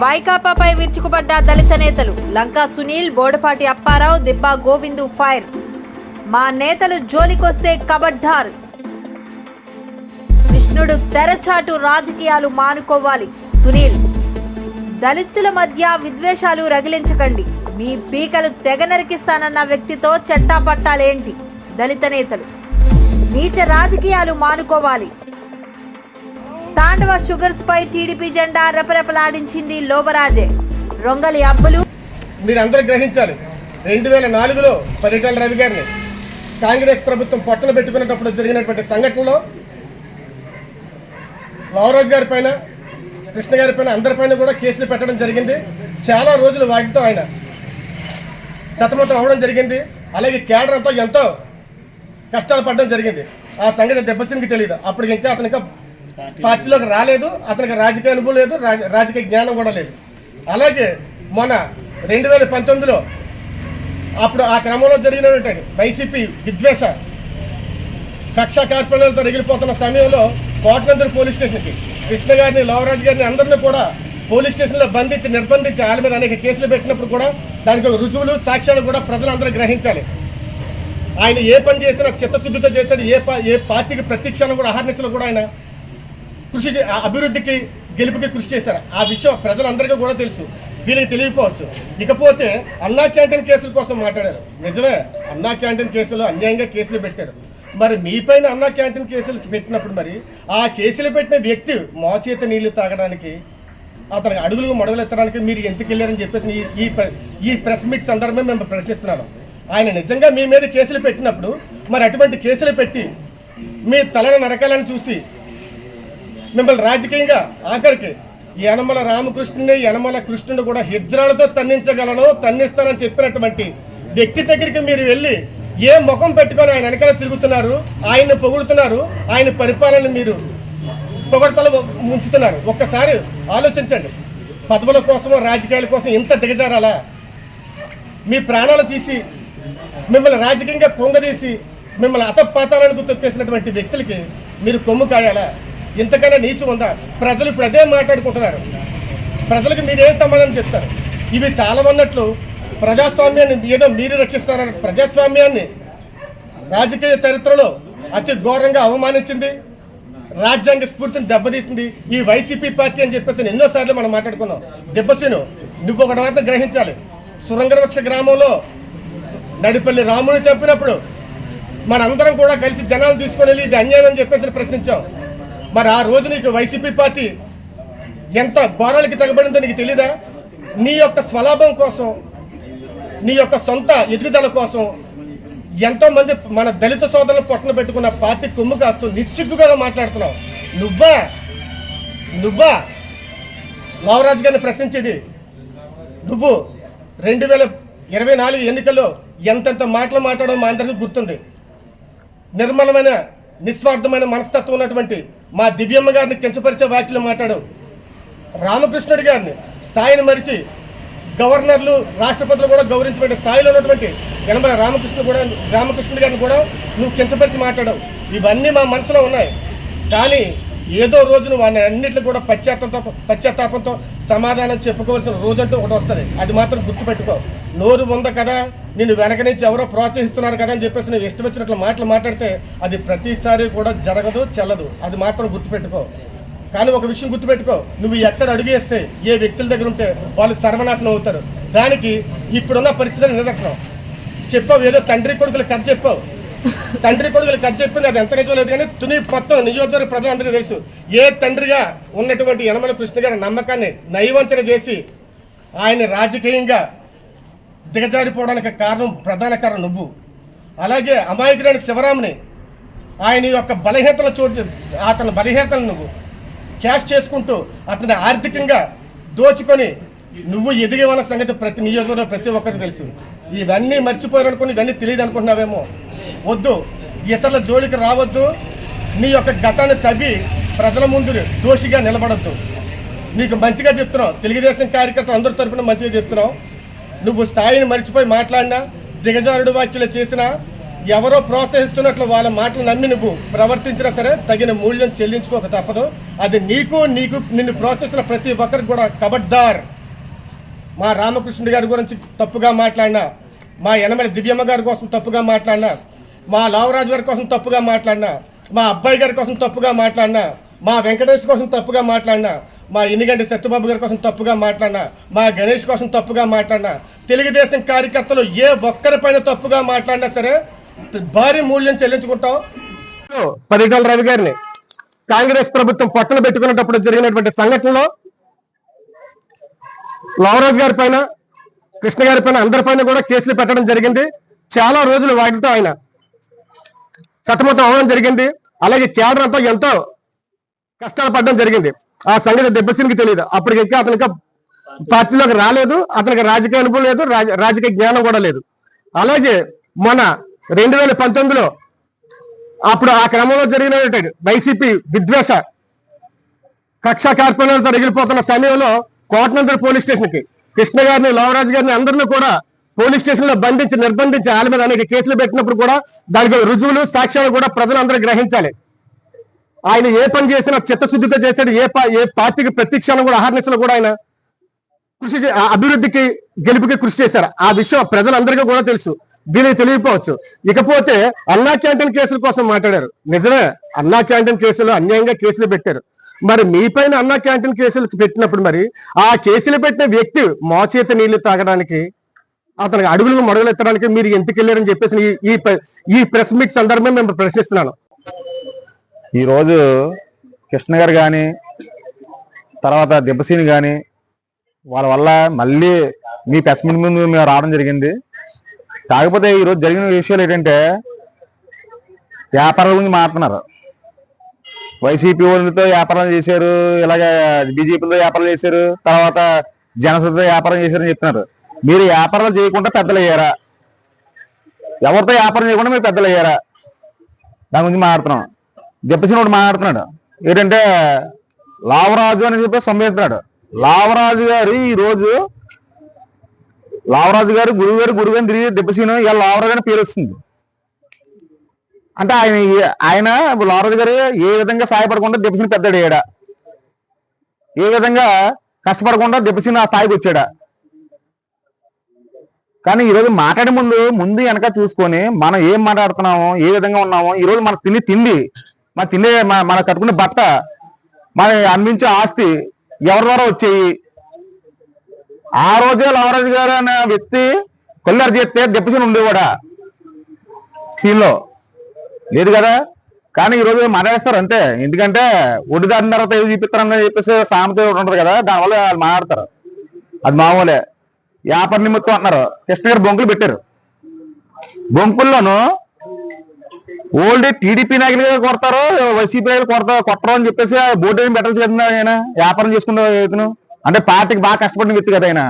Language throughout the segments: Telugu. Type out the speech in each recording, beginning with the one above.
వైకాపాపై విరుచుకుపడ్డ దళిత నేతలు లంకా సునీల్ బోడపాటి అప్పారావు దిబ్బా గోవిందు ఫైర్. మా నేతలు జోలికొస్తే కబడ్డార్. కృష్ణుడు తెరచాటు రాజకీయాలు మానుకోవాలి సునీల్. దళితుల మధ్య విద్వేషాలు రగిలించకండి. మీ పీకలు తెగ నరికిస్తానన్న వ్యక్తితో చట్టాపట్టాలేంటి దళిత నేతలు. నీచ రాజకీయాలు మానుకోవాలి తాండవ షుగర్స్ పై టీడీపీ జెండా రెపరెపలాడించింది లోబరాజే రొంగలి అబ్బులు. మీరందరూ గ్రహించాలి. రెండు వేల నాలుగులో పరిటాల రవి గారిని కాంగ్రెస్ ప్రభుత్వం పొట్టన పెట్టుకునేటప్పుడు జరిగినటువంటి సంఘటనలో లవరాజ్ గారి పైన కృష్ణ గారి పైన అందరిపైన కూడా కేసులు పెట్టడం జరిగింది. చాలా రోజులు వాటితో ఆయన సతమతం అవ్వడం జరిగింది. అలాగే కేడర్ అంతా ఎంతో కష్టాలు పడడం జరిగింది. ఆ సంగతి దెబ్బసింగ్కి తెలియదు అప్పటికి ఇంకా అతనికి పార్టీలోకి రాలేదు అతనికి రాజకీయ అనుభవం లేదు రాజ- రాజకీయ జ్ఞానం కూడా లేదు. అలాగే మొన్న రెండు వేల పంతొమ్మిదిలో అప్పుడు ఆ క్రమంలో జరిగినటువంటి వైసీపీ విద్వేష కక్ష కార్పణ్యాలతో రగిలిపోతున్న సమయంలో కోటనందరి పోలీస్ స్టేషన్కి కృష్ణ గారిని లోవరాజు గారిని అందరినీ కూడా పోలీస్ స్టేషన్లో బంధించి నిర్బంధించి వాళ్ళ మీద అనేక కేసులు పెట్టినప్పుడు కూడా దానికి రుజువులు సాక్ష్యాలు కూడా ప్రజలందరూ గ్రహించాలి. ఆయన ఏ పని చేసినా చిత్తశుద్ధితో చేశాడు ఏ పా ఏ పార్టీకి ప్రతిక్షణం కూడా అహర్నిశలు కూడా ఆయన కృషి అభివృద్ధికి గెలుపుకి కృషి చేశారు. ఆ విషయం ప్రజలందరికీ కూడా తెలుసు. వీళ్ళకి తెలియకపోవచ్చు. ఇకపోతే అన్నా క్యాంటీన్ కేసుల కోసం మాట్లాడారు. నిజమే అన్నా క్యాంటీన్ కేసులు అన్యాయంగా కేసులు పెట్టారు. మరి మీపైన అన్నా క్యాంటీన్ కేసులు పెట్టినప్పుడు మరి ఆ కేసులు పెట్టిన వ్యక్తి మోచేత నీళ్ళు తాగడానికి అతనికి అడుగులు మడుగులు ఎత్తడానికి మీరు ఎందుకు వెళ్ళారని చెప్పేసి ఈ- ఈ ప్రెస్ మీట్ సందర్భమే మేము ప్రశ్నిస్తున్నాను. ఆయన నిజంగా మీ మీద కేసులు పెట్టినప్పుడు మరి అటువంటి కేసులు పెట్టి మీ తలను నరకాలని చూసి మిమ్మల్ని రాజకీయంగా ఆఖరికి యనమల రామకృష్ణుని యనమల కృష్ణుడు కూడా హిజ్రాలతో తన్నించగలను తన్నిస్తానని చెప్పినటువంటి వ్యక్తి దగ్గరికి మీరు వెళ్ళి ఏ ముఖం పెట్టుకొని ఆయన వెనకాల తిరుగుతున్నారు ఆయన్ని పొగుడుతున్నారు ఆయన పరిపాలన మీరు పొగడతలు ముంచుతున్నారు. ఒక్కసారి ఆలోచించండి. పదవుల కోసం రాజకీయాల కోసం ఇంత దిగజారాలా? మీ ప్రాణాలు తీసి మిమ్మల్ని రాజకీయంగా పొంగదీసి మిమ్మల్ని అతపాతాలకు తొక్కేసినటువంటి వ్యక్తులకి మీరు కొమ్ము కాయాలా? ఇంతకన్నా నీచం ఉందా? ప్రజలు ఇప్పుడు అదే మాట్లాడుకుంటున్నారు. ప్రజలకు మీరేం సమాధానం చెప్తారు? ఇవి చాలా ఉన్నట్లు ప్రజాస్వామ్యాన్ని ఏదో మీరు రక్షిస్తారని ప్రజాస్వామ్యాన్ని రాజకీయ చరిత్రలో అతి ఘోరంగా అవమానించింది. రాజ్యాంగ స్ఫూర్తిని దెబ్బతీసింది ఈ వైసీపీ పార్టీ అని చెప్పేసి ఎన్నోసార్లు మనం మాట్లాడుకున్నాం. దెబ్బసీను నువ్వు ఒకటి మాత్రం గ్రహించాలి. సురంగరవక్ష గ్రామంలో నడిపల్లి రాముని చంపినప్పుడు మనందరం కూడా కలిసి జనాలు తీసుకొని వెళ్ళి ఇది అన్యాయం అని చెప్పేసి ప్రశ్నించాం. మరి ఆ రోజు నీకు వైసీపీ పార్టీ ఎంత ఘోరాలకి తగబడిందో నీకు తెలీదా? నీ యొక్క స్వలాభం కోసం నీ యొక్క సొంత ఎదుగుదల కోసం ఎంతో మంది మన దళిత సోదరులు పొట్టన పెట్టుకున్న పార్టీ కొమ్ము కాస్తూ నిస్సిగ్గుగా మాట్లాడుతున్నావు. నువ్వా? నువ్వా? లవరాజు గారిని ప్రశ్నించేది నువ్వు రెండు వేల ఇరవై నాలుగు ఎన్నికల్లో ఎంతెంత మాటలు మాట్లాడో మా అందరికీ గుర్తుంది. నిర్మలమైన నిస్వార్థమైన మనస్తత్వం ఉన్నటువంటి మా దివ్యమ్మ గారిని కించపరిచే వ్యాఖ్యలు మాట్లాడు. రామకృష్ణుడి గారిని స్థాయిని మరిచి గవర్నర్లు రాష్ట్రపతులు కూడా గౌరవించబడే స్థాయిలో ఉన్నటువంటి యనమల రామకృష్ణ కూడా రామకృష్ణుడి గారిని కూడా నువ్వు కించపరిచి మాట్లాడవు. ఇవన్నీ మా మనసులో ఉన్నాయి. కానీ ఏదో రోజు నువ్వు వాడిని అన్నింటిలో కూడా పశ్చాత్తంతో పశ్చాత్తాపంతో సమాధానం చెప్పుకోవాల్సిన రోజంటూ ఒకటి వస్తుంది. అది మాత్రం గుర్తుపెట్టుకో. నోరు ఉంది కదా నిన్ను వెనక నుంచి ఎవరో ప్రోత్సహిస్తున్నారు కదా అని చెప్పేసి నువ్వు ఇష్టం వచ్చినట్లు మాటలు మాట్లాడితే అది ప్రతిసారి కూడా జరగదు చెల్లదు. అది మాత్రం గుర్తుపెట్టుకో. కానీ ఒక విషయం గుర్తుపెట్టుకో. నువ్వు ఎక్కడ అడుగేస్తే ఏ వ్యక్తుల దగ్గర ఉంటే వాళ్ళు సర్వనాశనం అవుతారు. దానికి ఇప్పుడున్న పరిస్థితులు నిదర్శనం. చెప్పావు ఏదో తండ్రి కొడుకులు కథ చెప్పావు. తండ్రి కొడుకులు కథ చెప్పింది అది ఎంత నిజం లేదు కానీ తుని మొత్తం నియోజకవర్గ ప్రజలందరికీ తెలుసు. ఏ తండ్రిగా ఉన్నటువంటి యనమల కృష్ణ గారి నమ్మకాన్ని నైవంచన చేసి ఆయన రాజకీయంగా దిగజారిపోవడానికి కారణం ప్రధాన కారణం నువ్వు. అలాగే అమాయకుడైన శివరాముని ఆయన యొక్క బలహీనతలు చోటు అతని బలహీనతలు నువ్వు క్యాష్ చేసుకుంటూ అతని ఆర్థికంగా దోచుకొని నువ్వు ఎదిగేవన్న సంగతి ప్రతి నియోజకవర్గంలో ప్రతి ఒక్కరికి తెలుసు. ఇవన్నీ మర్చిపోయారనుకుని ఇవన్నీ తెలియదు అనుకుంటున్నావేమో. వద్దు. ఇతరుల జోలికి రావద్దు. నీ యొక్క గతాన్ని తవ్వి ప్రజల ముందు దోషిగా నిలబడద్దు. నీకు మంచిగా చెప్తున్నావు తెలుగుదేశం కార్యకర్తలు అందరి తరఫున మంచిగా చెప్తున్నావు నువ్వు స్థాయిని మర్చిపోయి మాట్లాడినా దిగజారుడు వ్యాఖ్యలు చేసినా ఎవరో ప్రోత్సహిస్తున్నట్లు వాళ్ళ మాటలు నమ్మి నువ్వు ప్రవర్తించినా సరే తగిన మూల్యం చెల్లించుకోక తప్పదు. అది నీకు నీకు నిన్ను ప్రోత్సహిస్తున్న ప్రతి ఒక్కరికి కూడా కబడ్దార్ మా రామకృష్ణుడి గారి గురించి తప్పుగా మాట్లాడినా మా యనమల దివ్యమ్మ గారి కోసం తప్పుగా మాట్లాడినా మా లావరాజు గారి కోసం తప్పుగా మాట్లాడినా మా అబ్బాయి గారి కోసం తప్పుగా మాట్లాడినా మా వెంకటేష్ కోసం తప్పుగా మాట్లాడినా మా ఎన్నికంటే సత్యబాబు గారి కోసం తప్పుగా మాట్లాడినా మా గణేష్ కోసం తప్పుగా మాట్లాడినా తెలుగుదేశం కార్యకర్తలు ఏ ఒక్కరిపైన తప్పుగా మాట్లాడినా సరే భారీ మూల్యం చెల్లించుకుంటాం. పదిగల రవి గారిని. కాంగ్రెస్ ప్రభుత్వం పొట్టలు పెట్టుకునేటప్పుడు జరిగినటువంటి సంఘటనలో లవరాజ్ గారి పైన కృష్ణ గారి పైన అందరి పైన కూడా కేసులు పెట్టడం జరిగింది. చాలా రోజులు వాటితో ఆయన సతమతం అవ్వడం జరిగింది. అలాగే కేడర్ అంతా ఎంతో కష్టాలు పడడం జరిగింది. ఆ సంగతి దెబ్బసినికి తెలియదు అప్పటికి ఇంకా అతనికి పార్టీలోకి రాలేదు. అతనికి రాజకీయ అనుభవం లేదు రాజ- రాజకీయ జ్ఞానం కూడా లేదు. అలాగే మన రెండు వేల పంతొమ్మిదిలో అప్పుడు ఆ క్రమంలో జరిగిన వైసీపీ విద్వేష కక్ష కార్పణ్యాలతో రగిలిపోతున్న సమయంలో కోటనంతర పోలీస్ స్టేషన్కి కృష్ణ గారిని లోవరాజు గారిని అందరినీ కూడా పోలీస్ స్టేషన్లో బంధించి నిర్బంధించి వాళ్ళ మీద అనేక కేసులు పెట్టినప్పుడు కూడా దానికి రుజువులు సాక్ష్యాలు కూడా ప్రజలందరూ గ్రహించాలి. ఆయన ఏ పని చేసినా చిత్తశుద్ధితో చేశాడు ఏ పా- ఏ పార్టీకి ప్రతిక్షణం కూడా అహర్నిశలు కూడా ఆయన కృషి చే- అభివృద్ధికి గెలుపుకి కృషి చేశారు. ఆ విషయం ప్రజలందరికీ కూడా తెలుసు. దీనికి తెలియకపోవచ్చు. ఇకపోతే అన్నా క్యాంటీన్ కేసుల కోసం మాట్లాడారు. నిజమే అన్నా క్యాంటీన్ కేసులు అన్యాయంగా కేసులు పెట్టారు. మరి మీ పైన అన్నా క్యాంటీన్ కేసులు పెట్టినప్పుడు మరి ఆ కేసులు పెట్టిన వ్యక్తి మోచేత నీళ్ళు తాగడానికి అతనికి అడుగులు మడుగులు ఎత్తడానికి మీరు ఎందుకు వెళ్ళారని చెప్పేసి ఈ- ఈ ఈ ప్రెస్ మీట్ సందర్భం మేము ప్రశ్నిస్తున్నాను. ఈరోజు కృష్ణ గారు కానీ తర్వాత దెబ్బసీని కానీ వాళ్ళ వల్ల మళ్ళీ మీ ప్రెస్ మీట్ ముందు మేము రావడం జరిగింది. కాకపోతే ఈరోజు జరిగిన విషయాలు ఏంటంటే వ్యాపారాల గురించి మాట్లాడుతున్నారు. వైసీపీ వాళ్ళతో వ్యాపారం చేశారు ఇలాగ బీజేపీతో వ్యాపారాలు చేశారు తర్వాత జనసేనతో వ్యాపారం చేశారని చెప్తున్నారు. మీరు వ్యాపారాలు చేయకుండా పెద్దలు అయ్యారా? ఎవరితో వ్యాపారం చేయకుండా మీరు పెద్దలు అయ్యారా? దాని గురించి మాట్లాడుతున్నాం. దెబ్బసిన ఒకటి మాట్లాడుతున్నాడు. ఏంటంటే లావరాజు అని చెప్పి సంబోధిస్తున్నాడు లావరాజు గారు ఈ రోజు లావరాజు గారు గురువు గారు గురువు గారిని తిరిగి దెబ్బసీను ఇలా లావరాజు అని పేరు వస్తుంది. అంటే ఆయన ఆయన ఇప్పుడు లావరాజు గారు ఏ విధంగా సహాయపడకుండా దెబ్బసీని పెద్దడు అయ్యాడా? ఏ విధంగా కష్టపడకుండా దెబ్బసీని ఆ స్థాయికి వచ్చాడా? కానీ ఈ రోజు మాట్లాడే ముందు ముందు వెనక చూసుకొని మనం ఏం మాట్లాడుతున్నామో ఏ విధంగా ఉన్నామో ఈ రోజు తిని తిండి మన తినే మన మన కట్టుకునే బట్ట మన అందించే ఆస్తి ఎవరి ద్వారా వచ్చేయి? ఆ రోజే లవరాజు గారు అనే వ్యక్తి కొల్లారు చేస్తే దెబ్బసిన ఉండేవాడా సీన్లో లేదు కదా? కానీ ఈ రోజు మాట్లాడేస్తారు అంతే. ఎందుకంటే ఒడ్డు దాటిన తర్వాత ఏది చూపిస్తారని చెప్పేసి సామెత ఉంటుంది కదా దానివల్ల వాళ్ళు మాట్లాడతారు. అది మామూలే. వ్యాపార నిమిత్తం అంటున్నారు. కృష్ణ గారు బొంకులు పెట్టారు. బొంకుల్లోనూ ఓల్డ్ టీడీపీ నాయకులు కొడతారు వైసీపీ నాయకులు కొడతారు కొట్టరు అని చెప్పేసి బోర్డు ఏం బెటర్ కదా ఆయన. వ్యాపారం చేసుకున్న ఇతను. అంటే పార్టీకి బాగా కష్టపడిన వ్యక్తి కదా ఆయన.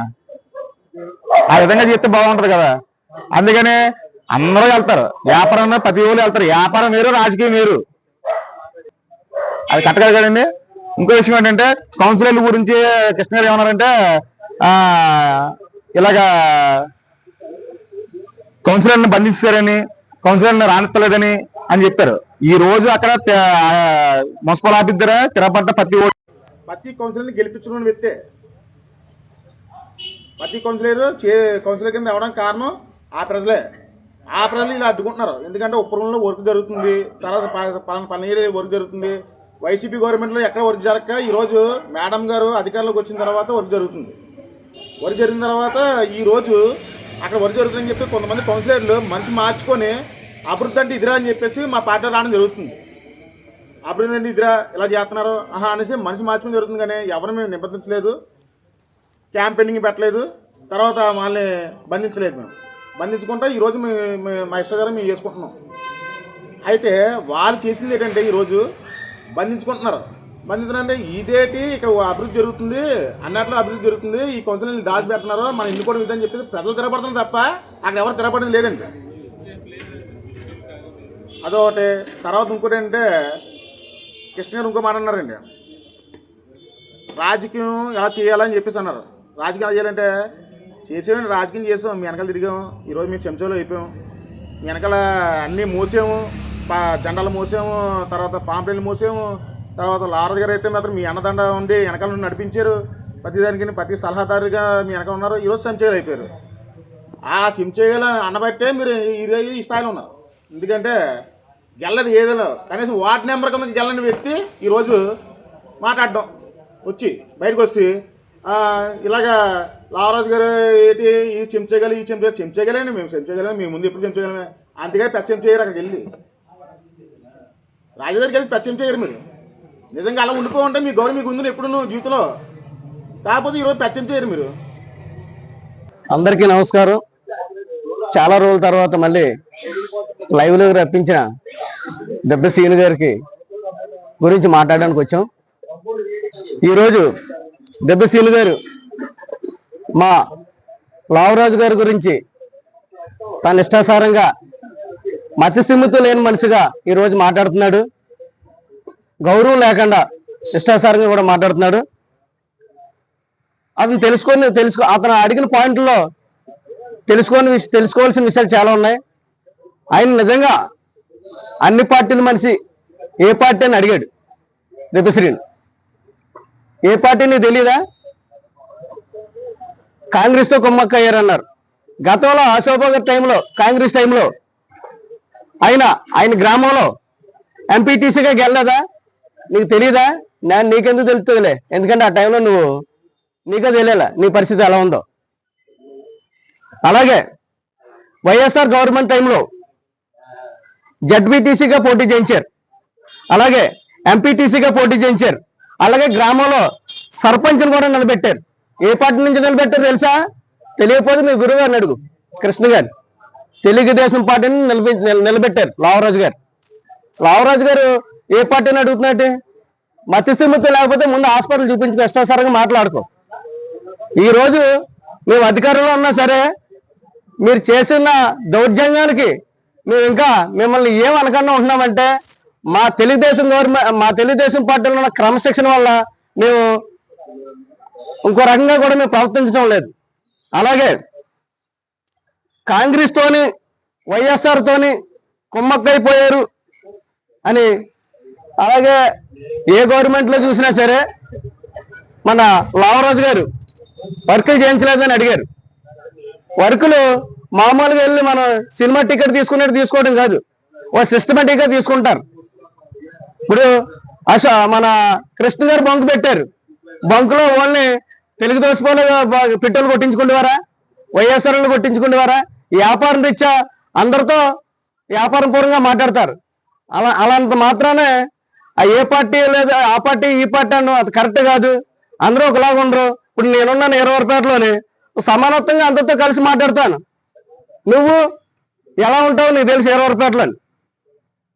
ఆ విధంగా చేస్తే బాగుంటది కదా. అందుకనే అందరూ వెళ్తారు. వ్యాపారం ప్రతి ఊళ్ళు వెళ్తారు. వ్యాపారం వేరు రాజకీయం వేరు. అది కట్టగలరు కదండి? ఇంకో విషయం ఏంటంటే కౌన్సిలర్ల గురించి కృష్ణ గారు ఏమన్నారంటే ఇలాగా కౌన్సిలర్ని బంధిస్తారని కౌన్సిలర్ని రానిస్తలేదని అని చెప్పారు. ఈ రోజు అక్కడ మున్సిపల్ ఆఫీస్ దగ్గర తిరపడ్డ ప్రతి ఓటు ప్రతి కౌన్సిలర్ని గెలిపించుకున్న వ్యక్తే. ప్రతి కౌన్సిలర్ చే కౌన్సిలర్ కింద అవడానికి కారణం ఆ ప్రజలే. ఆ ప్రజలు ఇలా అడ్డుకుంటున్నారు. ఎందుకంటే ఉప్పరంలో వర్క్ జరుగుతుంది. తర్వాత ప- పలానా పని వర్క్ జరుగుతుంది. వైసీపీ గవర్నమెంట్లో ఎక్కడ వర్క్ జరగక ఈరోజు మేడం గారు అధికారంలోకి వచ్చిన తర్వాత వర్క్ జరుగుతుంది. వర్క్ జరిగిన తర్వాత ఈరోజు అక్కడ వర్క్ జరుగుతుందని చెప్పి కొంతమంది కౌన్సిలర్లు మనిషి మార్చుకొని అభివృద్ధి అంటే ఇదిరా అని చెప్పేసి మా పార్టీ రావడం జరుగుతుంది. అభివృద్ధి అంటే ఇదిరా ఇలా చేస్తున్నారు ఆహా అనేసి మనిషి మార్చుకుని జరుగుతుంది కానీ ఎవరు మేము నిబంధించలేదు క్యాంపెయినింగ్ పెట్టలేదు తర్వాత వాళ్ళని బంధించలేదు మేము. బంధించుకుంటా ఈరోజు మేము మా ఇష్టగారం మేము చేసుకుంటున్నాం. అయితే వాళ్ళు చేసింది ఏంటంటే ఈరోజు బంధించుకుంటున్నారు. బంధించారంటే ఇదేటి ఇక్కడ అభివృద్ధి జరుగుతుంది అన్నట్లో అభివృద్ధి జరుగుతుంది ఈ కొంచెం దాచి పెడుతున్నారు మనం ఇల్లు కూడా ఇదని చెప్పేసి ప్రజలు తిరగబడుతుంది తప్ప అక్కడ ఎవరు తిరగబడింది లేదండి. అదొకటి. తర్వాత ఇంకోటి అంటే కృష్ణ గారు ఇంకో మాట అన్నారండి. రాజకీయం ఎలా చేయాలని చెప్పేసి అన్నారు. రాజకీయం ఎలా చేయాలంటే చేసేవండి రాజకీయం చేసాం మీ వెనకాల తిరిగాం ఈరోజు మీ చెంచోలో అయిపోయాం మీ వెనకాల అన్నీ మూసాము పా జెండాలు మూసాము తర్వాత పాంప్లెట్లు మూసాము తర్వాత లారజ్ గారు అయితే మాత్రం మీ అన్నదండ ఉండి వెనకాల నుండి నడిపించారు. ప్రతి దానికి ప్రతి సలహాదారుగా మీ వెనక ఉన్నారు. ఈరోజు సెంచోలు అయిపోయారు. ఆ సించేయాల అన్నబట్టే మీరు ఈరోజు ఈ స్థాయిలో ఉన్నారు. ఎందుకంటే గెల్లదు ఏదో కనీసం వార్డ్ నెంబర్ కింద గెల్లని వ్యక్తి ఈరోజు మాట్లాడడం. వచ్చి బయటకు వచ్చి ఇలాగా లావరాజు గారు ఏంటి? ఈ చెంచగలి ఈ చెంచ చెంచగలేండి మేము చెంచగలం మేము ముందు ఎప్పుడు చెంచగలమే అంతగా పెద్ద చేయరు అక్కడికి వెళ్ళి రాజధానికి వెళ్ళి పెద్ద చేయరు మీరు. నిజంగా అలా ఉండిపోవంటే మీ గౌరవం మీకు ఉంది ఎప్పుడు జీవితంలో. కాకపోతే ఈరోజు పెద్ద చేయరు మీరు. అందరికీ నమస్కారం. చాలా రోజుల తర్వాత మళ్ళీ లైవ్లో రప్పించిన దెబ్బ సీను గారికి గురించి మాట్లాడడానికి వచ్చాం. ఈరోజు దెబ్బ సీను గారు మా లావరాజు గారి గురించి తన ఇష్టాసారంగా మతిస్థిమితం లేని మనిషిగా ఈరోజు మాట్లాడుతున్నాడు. గౌరవం లేకుండా ఇష్టాసారంగా కూడా మాట్లాడుతున్నాడు. అతను తెలుసుకొని తెలుసుకో అతను అడిగిన పాయింట్లో తెలుసుకొని తెలుసుకోవాల్సిన విషయాలు చాలా ఉన్నాయి. ఆయన నిజంగా అన్ని పార్టీల మనిషి ఏ పార్టీ అని అడిగాడు దిబ్బశ్రీని ఏ పార్టీ నీకు తెలీదా? కాంగ్రెస్ కుమ్మక్క అయ్యారన్నారు. గతంలో అశోభగర్ టైంలో కాంగ్రెస్ టైంలో ఆయన ఆయన గ్రామంలో ఎంపీటీసీగా గెలలేదా? నీకు తెలీదా? నేను నీకెందుకు తెలుస్తుందిలే? ఎందుకంటే ఆ టైంలో నువ్వు నీకే తెలియాల? నీ పరిస్థితి ఎలా ఉందో? అలాగే వైఎస్ఆర్ గవర్నమెంట్ టైంలో జడ్పీటీసీగా పోటీ చేయించారు. అలాగే ఎంపీటీసీగా పోటీ చేయించారు. అలాగే గ్రామంలో సర్పంచ్ని కూడా నిలబెట్టారు. ఏ పార్టీ నుంచి నిలబెట్టారు తెలుసా? తెలియకపోతే మీ గురువు గారిని అడుగు. కృష్ణ గారు. తెలుగుదేశం పార్టీని నిలబె నిలబెట్టారు లావరాజు గారు. లావరాజు గారు ఏ పార్టీని అడుగుతున్నట్టే మతిస్థిమితం లేకపోతే ముందు హాస్పిటల్ చూపించి ఇష్టాసారంగా మాట్లాడుకో. ఈరోజు మేము అధికారంలో ఉన్నా సరే మీరు చేసిన దౌర్జన్యాలకి మేము ఇంకా మిమ్మల్ని ఏమనకుండా అనకుండా ఉంటున్నామంటే మా తెలుగుదేశం గవర్నమెంట్ మా తెలుగుదేశం పార్టీలో ఉన్న క్రమశిక్షణ వల్ల మేము ఇంకో రకంగా కూడా మేము ప్రవర్తించడం లేదు. అలాగే కాంగ్రెస్ తోని వైఎస్ఆర్ తోని కుమ్మక్కైపోయారు అని అలాగే ఏ గవర్నమెంట్లో చూసినా సరే మన లావరాజు గారు వర్కులు చేయించలేదని అడిగారు. వర్కులు మామూలుగా వెళ్ళి మనం సినిమా టికెట్ తీసుకునేది తీసుకోవడం కాదు. ఓ సిస్టమేటిక్గా తీసుకుంటారు. ఇప్పుడు అస మన కృష్ణ గారు బంక్ పెట్టారు. బంక్లో ఓన్లీ తెలుగుదేశం వాళ్ళు పెట్రోల్ కొట్టించుకుంటేవారా వైఎస్ఆర్లు కొట్టించుకుంటేవారా వ్యాపారం రీత్యా అందరితో వ్యాపారం పూర్వంగా మాట్లాడతారు. అలా అలాంత మాత్రానే ఏ పార్టీ లేదా ఆ పార్టీ ఈ పార్టీ అన్న అది కరెక్ట్ కాదు. అందరూ ఒకలాగా ఉండరు ఇప్పుడు నేనున్నాను ఇరవైపేటలోని సమానత్వంగా అందరితో కలిసి మాట్లాడతాను. నువ్వు ఎలా ఉంటావు నీకు తెలుసు ఇరవైపేటలో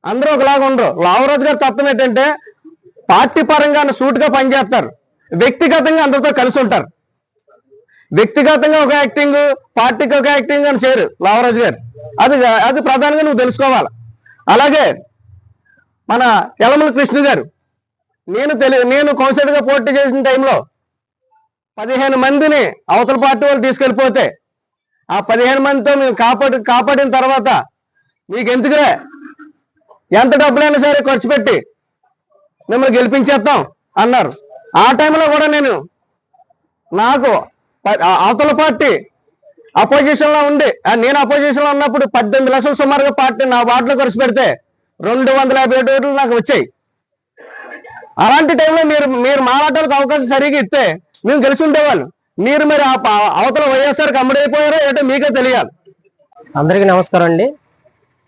అందరూ ఒకలాగా ఉండరు. లావరాజు గారి తత్వం ఏంటంటే పార్టీ పరంగా సూట్గా పనిచేస్తారు. వ్యక్తిగతంగా అందరితో కలిసి ఉంటారు. వ్యక్తిగతంగా ఒక యాక్టింగ్ పార్టీకి ఒక యాక్టింగ్ అని చేయరు లావరాజు గారు. అది అది ప్రధానంగా నువ్వు తెలుసుకోవాలి. అలాగే మన యలమల కృష్ణ గారు నేను తెలి నేను కౌన్సిలర్గా పోటీ చేసిన టైంలో పదిహేను మందిని అవతల పార్టీ వాళ్ళు తీసుకెళ్ళిపోతే ఆ పదిహేను మందితో మేము కాపాడు కాపాడిన తర్వాత మీకు ఎందుకులే ఎంత డబ్బులైనా సరే ఖర్చు పెట్టి మిమ్మల్ని గెలిపించేస్తాం అన్నారు. ఆ టైంలో కూడా నేను నాకు అవతల పార్టీ అపోజిషన్లో ఉండి నేను అపోజిషన్లో ఉన్నప్పుడు పద్దెనిమిది లక్షల సుమారుగా పార్టీ నా వార్డులో ఖర్చు పెడితే రెండు వందల యాభై ఏడు ఓట్లు నాకు వచ్చాయి. అలాంటి టైంలో మీరు మీరు మాట్లాడడానికి అవకాశం సరిగ్గా ఇస్తే మేము గెలిచి ఉండేవాళ్ళు. మీరు మరి ఆ అవతల వైఎస్ఆర్ అమ్ముడైపోయారో ఏంటో మీకే తెలియాలి. అందరికీ నమస్కారం అండి.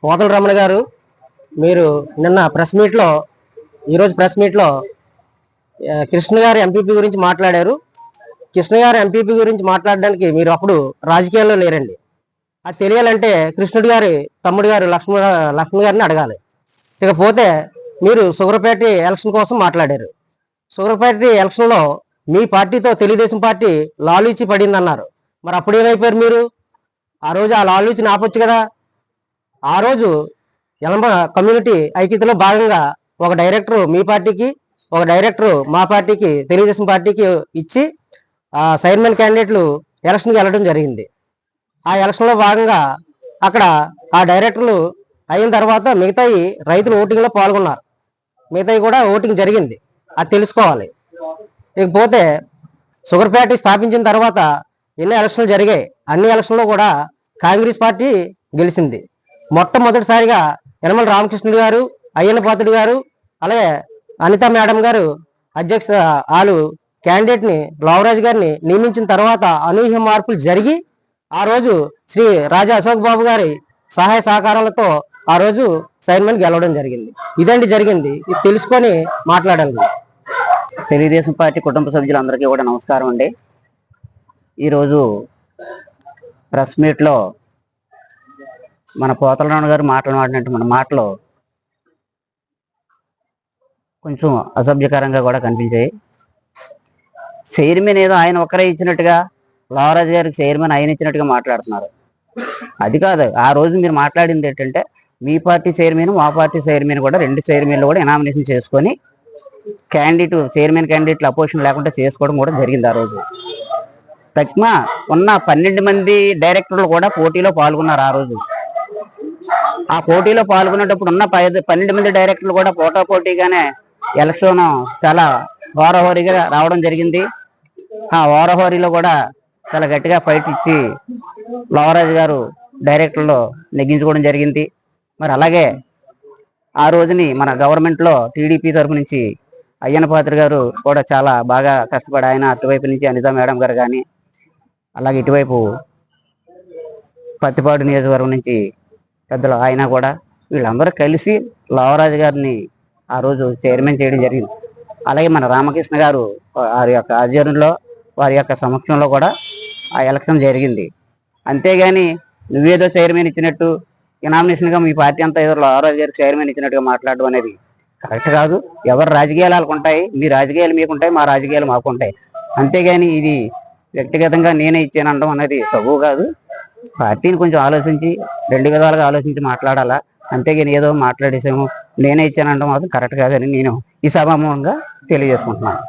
పోతల రమణ గారు మీరు నిన్న ప్రెస్ మీట్లో ఈరోజు ప్రెస్ మీట్లో కృష్ణ గారు ఎంపీపీ గురించి మాట్లాడారు. కృష్ణ గారు ఎంపీపీ గురించి మాట్లాడడానికి మీరు అప్పుడు రాజకీయాల్లో లేరండి. అది తెలియాలంటే కృష్ణుడి గారి తమ్ముడు గారు లక్ష్మణ లక్ష్మణ్ గారిని అడగాలి. ఇకపోతే మీరు సుగరపేట ఎలక్షన్ కోసం మాట్లాడారు. సుగరపేట ఎలక్షన్లో మీ పార్టీతో తెలుగుదేశం పార్టీ లాలూచి పడింది అన్నారు మరి అప్పుడు ఏమైపోయారు మీరు? ఆ రోజు ఆ లాలూచిని ఆపొచ్చు కదా. ఆ రోజు ఎలంబ కమ్యూనిటీ ఐక్యతలో భాగంగా ఒక డైరెక్టర్ మీ పార్టీకి ఒక డైరెక్టర్ మా పార్టీకి తెలుగుదేశం పార్టీకి ఇచ్చి ఆ చైర్మన్ క్యాండిడేట్లు ఎలక్షన్కి వెళ్ళడం జరిగింది. ఆ ఎలక్షన్లో భాగంగా అక్కడ ఆ డైరెక్టర్లు అయిన తర్వాత మిగతాయి రైతులు ఓటింగ్లో పాల్గొన్నారు. మిగతాయి కూడా ఓటింగ్ జరిగింది. అది తెలుసుకోవాలి. ఇకపోతే షుగర్ ఫ్యాక్టరీ స్థాపించిన తర్వాత ఎన్నో ఎలక్షన్లు జరిగాయి అన్ని ఎలక్షన్లో కూడా కాంగ్రెస్ పార్టీ గెలిచింది. మొట్టమొదటిసారిగా యనమల రామకృష్ణుడు గారు అయ్యన్న పాత్రుడు గారు అలాగే అనిత మేడం గారు అధ్యక్ష వాళ్ళు క్యాండిడేట్ని లవరాజ్ గారిని నియమించిన తర్వాత అనూహ్య మార్పులు జరిగి ఆ రోజు శ్రీ రాజా అశోక్ బాబు గారి సహాయ సహకారాలతో ఆ రోజు సైన్మెన్ గెలవడం జరిగింది. ఇదండి జరిగింది. ఇది తెలుసుకొని మాట్లాడాలి తెలుగుదేశం పార్టీ కుటుంబ సభ్యులందరికీ కూడా నమస్కారం అండి. ఈరోజు ప్రెస్ మీట్లో మన పోతలరావు గారు మాట్లాడినట్టు మన మాటలు కొంచెం అసభ్యకరంగా కూడా కనిపించాయి. చైర్మన్ ఏదో ఆయన ఒక్కరే ఇచ్చినట్టుగా లావరాజు గారికి చైర్మన్ ఆయన ఇచ్చినట్టుగా మాట్లాడుతున్నారు. అది కాదు ఆ రోజు మీరు మాట్లాడింది ఏంటంటే మీ పార్టీ చైర్మన్ మా పార్టీ చైర్మన్ కూడా రెండు చైర్మన్లు కూడా ఎనామినేషన్ చేసుకొని క్యాండిడేట్ చైర్మన్ క్యాండిడేట్లు అపోజిషన్ లేకుండా చేసుకోవడం కూడా జరిగింది ఆ రోజు. తక్మ ఉన్న పన్నెండు మంది డైరెక్టర్లు కూడా పోటీలో పాల్గొన్నారు ఆ రోజు. ఆ పోటీలో పాల్గొనేటప్పుడు ఉన్న పై- పన్నెండు మంది డైరెక్టర్లు కూడా పోటా పోటీగానే ఎలక్షన్ చాలా హోరహోరీగా రావడం జరిగింది. ఆ హోరహోరీలో కూడా చాలా గట్టిగా ఫైట్ ఇచ్చి లోవరాజు గారు డైరెక్టర్లో నెగ్గించుకోవడం జరిగింది. మరి అలాగే ఆ రోజుని మన గవర్నమెంట్లో టీడీపీ తరపు నుంచి అయ్యన పాత్ర గారు కూడా చాలా బాగా కష్టపడి ఆయన అటువైపు నుంచి అనిత మేడం గారు కానీ అలాగే ఇటువైపు పత్తిపాడు నియోజకవర్గం నుంచి పెద్దలు ఆయన కూడా వీళ్ళందరూ కలిసి లావరాజు గారిని ఆ రోజు చైర్మన్ చేయడం జరిగింది. అలాగే మన రామకృష్ణ గారు వారి యొక్క ఆధ్వర్యంలో వారి యొక్క సమక్షంలో కూడా ఆ ఎలక్షన్ జరిగింది. అంతేగాని నువ్వేదో చైర్మన్ ఇచ్చినట్టు నామినేషన్ మీ పార్టీ అంతా ఏదో లావరాజు గారికి చైర్మన్ ఇచ్చినట్టుగా మాట్లాడడం అనేది కరెక్ట్ కాదు. ఎవరు రాజకీయాలు వాళ్ళకుంటాయి మీ రాజకీయాలు మీకు ఉంటాయి మా రాజకీయాలు మాకు ఉంటాయి అంతేగాని ఇది వ్యక్తిగతంగా నేనే ఇచ్చాను అనడం అనేది సబూ కాదు. పార్టీని కొంచెం ఆలోచించి రెండు విధాలుగా ఆలోచించి మాట్లాడాలా? అంతేగాని ఏదో మాట్లాడేసాము నేనే ఇచ్చాను అనడం మాత్రం కరెక్ట్ కాదని నేను ఈ సభాముఖంగా తెలియజేసుకుంటున్నాను.